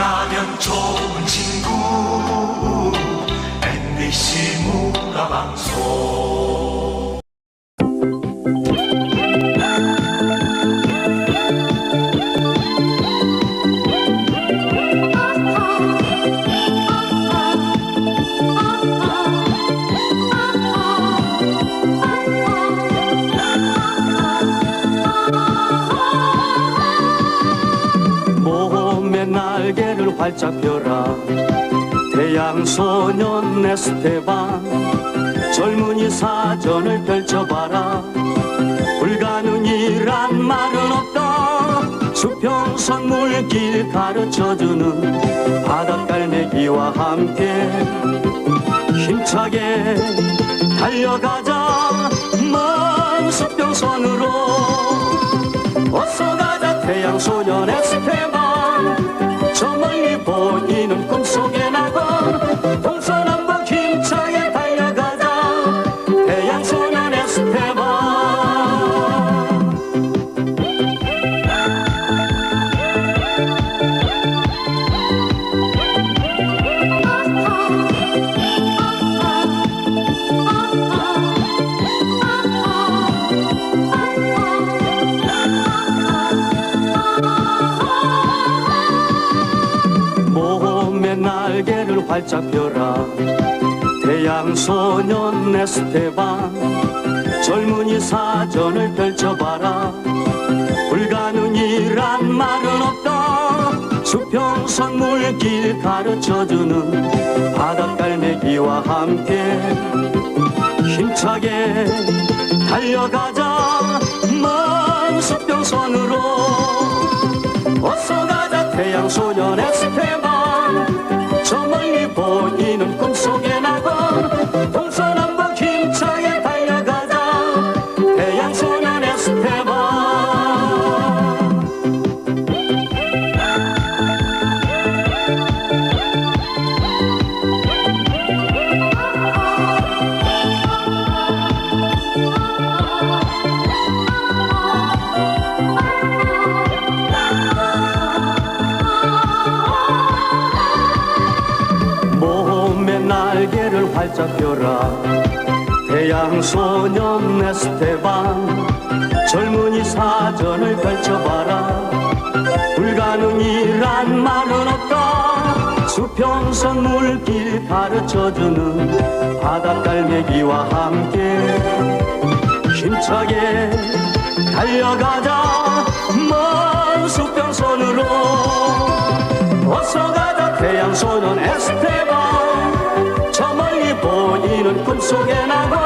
만나면 좋은 친구. MBC 몸에 날개 를 활짝 펴라. 태양 소년 에스테반 젊은이 사전을 펼쳐봐라. 불가능이란 말은 없다. 수평선 물길 가르쳐주는 바닷갈매기와 함께 힘차게 달려가자. 먼 수평선으로 어서 가자 태양 소년 에스테반 저 멀리 보이는 꿈속에 나가 동서남 활짝 펴라 태양소년 에스테반 젊은이 사전을 펼쳐봐라. 불가능이란 말은 없다. 수평선 물길 가르쳐주는 바닷갈매기와 함께 힘차게 달려가자. 먼 수평선으로. 어서 가자 태양소년 에스테반 활짝 펴라. 태양소년 에스테반 젊은이 사전을 펼쳐봐라. 불가능이란 말은 없다. 수평선 물길 가르쳐주는 바닷갈매기와 함께 힘차게 달려가자. 먼 수평선으로 어서 가자 태양소년 에스테 보이는